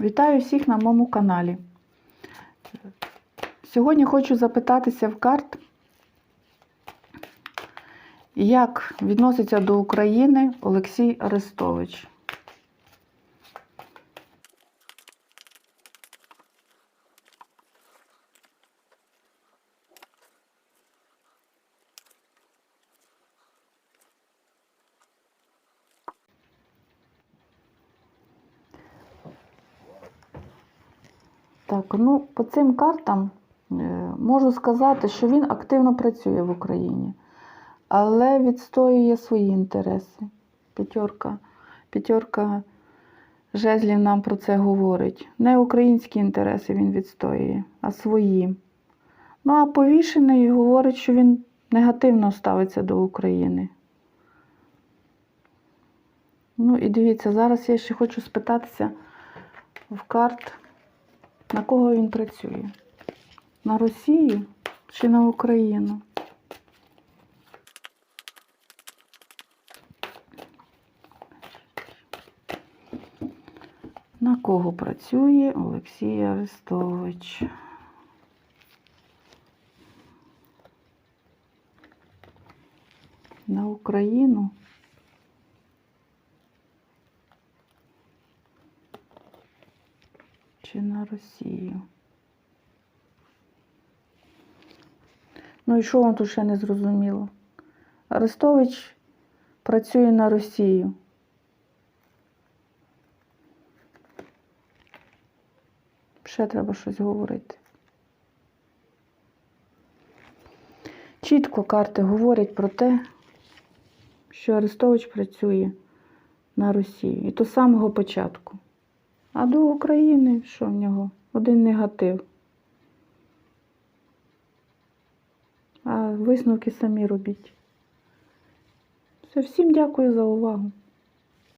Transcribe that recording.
Вітаю всіх на моєму каналі. Сьогодні хочу запитатися в карт, як відноситься до України Олексій Арестович. Так, ну по цим картам е, можу сказати, що він активно працює в Україні, але відстоює свої інтереси. П'ятерка, п'ятерка жезлів нам про це говорить. Не українські інтереси він відстоює, а свої. Ну а повішений говорить, що він негативно ставиться до України. Ну і дивіться, зараз я ще хочу спитатися в карт. На кого він працює? На Росію чи на Україну? На кого працює Олексій Арестович? На Україну? Чи на Росію? Ну і що вам тут ще не зрозуміло? Арестович працює на Росію. Ще треба щось говорити. Чітко карти говорять про те, що Арестович працює на Росію. І то самого початку. А до України що в нього? Один негатив. А висновки самі робіть. Все, всім дякую за увагу.